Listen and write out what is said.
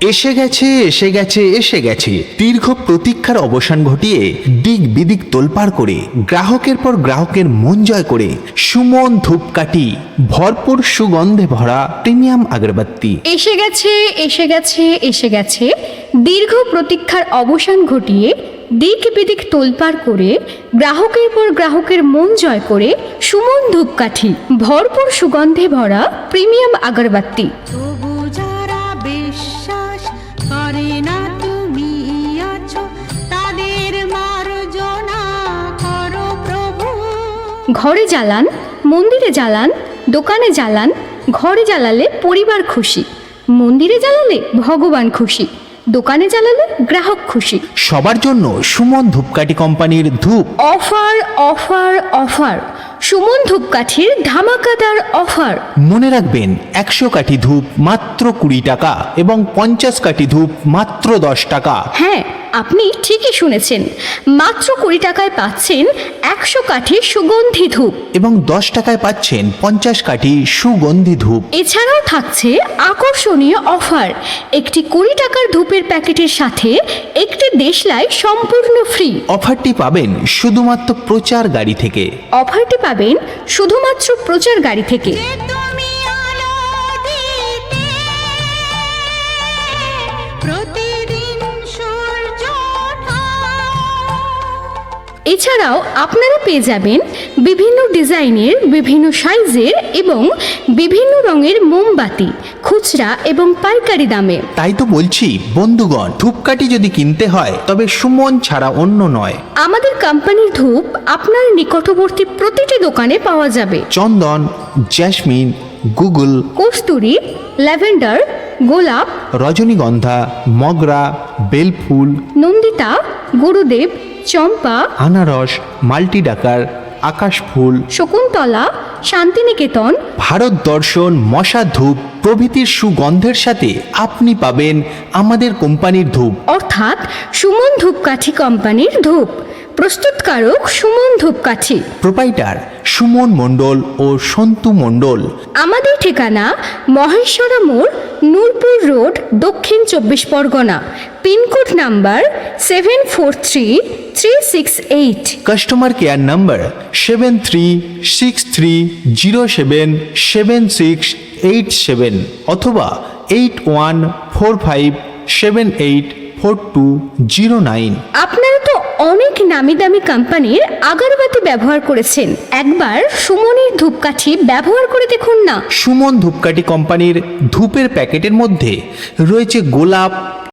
এসে গেছে এসে গেছে এসে গেছে। দীর্ঘ প্রতীক্ষার অবসান ঘটিয়ে দিক বিদিক তোলপাড় করে, গ্রাহকের পর গ্রাহকের মন জয় করে, সুমন ধূপকাঠি, ভরপুর সুগন্ধে ভরা প্রিমিয়াম আগরবাতি। এসে গেছে এসে গেছে এসে গেছে। দীর্ঘ প্রতীক্ষার অবসান ঘটিয়ে দিক বিদিক তোলপাড় করে, গ্রাহকের পর গ্রাহকের মন জয় করে, সুমন ধূপকাঠি, ভরপুর সুগন্ধে ভরা প্রিমিয়াম আগরবাতি। ঘরে জ্বালান মন্দিরে জ্বালান দোকানে জ্বালান ঘরে জ্বালালে পরিবার খুশি মন্দিরে জ্বালালে ভগবান খুশি দোকানে জ্বালালে গ্রাহক খুশি। সবার জন্য সুমন ধূপকাঠি কোম্পানির ধূপ। অফার অফার অফার সুমন ধূপকাঠির ধামাকাদার অফার। মনে রাখবেন একশো কাঠি ধূপ মাত্র কুড়ি টাকা এবং পঞ্চাশ কাঠি ধূপ মাত্র দশ টাকা। হ্যাঁ আপনি ঠিকই শুনেছেন। মাত্র কুড়ি টাকায় পাচ্ছেন একশো কাঠি সুগন্ধি ধূপ। এবং দশ টাকায় পাচ্ছেন পঞ্চাশ কাঠি সুগন্ধি ধূপ। এছাড়াও থাকছে আকর্ষণীয় অফার। একটি কুড়ি টাকার ধূপের প্যাকেটের সাথে একটি দেশলাই সম্পূর্ণ ফ্রি। অফারটি পাবেন শুধুমাত্র প্রচার গাড়ি থেকে। অফারটি পাবেন শুধুমাত্র প্রচার গাড়ি থেকে। এছাড়াও আপনারা পেয়ে যাবেন বিভিন্ন ডিজাইনের বিভিন্ন সাইজের এবং বিভিন্ন রঙের মোমবাতি খুচরা এবং পাইকারি দামে। তাই তো বলছি বন্ধুগণ ধূপকাঠি যদি কিনতে হয় তবে সুমন ছাড়া অন্য নয়। আমাদের কোম্পানির ধূপ আপনার নিকটবর্তী প্রতিটি দোকানে পাওয়া যাবে। চন্দন জ্যাসমিন গুগল কস্তুরি ল্যাভেন্ডার গোলাপ রজনীগন্ধা মগরা বেলফুল নন্দিতা গুরুদেব চম্পা আনারস মাল্টি ডাকার আকাশ ফুল শকুন্তলা শান্তিনিকেতন ভারত দর্শন মশা ধূপ প্রভৃতির সুগন্ধের সাথে আপনি পাবেন আমাদের কোম্পানির ধূপ। অর্থাৎ সুমন ধূপকাঠি কোম্পানির ধূপ। প্রস্তুতকারক সুমন ধূপকাঠি। প্রোপাইটার সুমন মণ্ডল ও সন্তু মণ্ডল। আমাদের ঠিকানা মহেশ্বরা মোড় Nurpur road Dakshin Chabbish Pargana. Pin code number seven four three three six eight. Customer care number seven three six three zero seven seven six eight seven অথবা eight one four five seven eight four two zero nine আপনারা তো অনেক নামি দামি কোম্পানির আগরবাতি ব্যবহার করেছেন। একবার সুমনের ধূপকাঠি ব্যবহার করে দেখুন না। সুমন ধূপকাঠি কোম্পানির ধূপের প্যাকেটের মধ্যে রয়েছে গোলাপ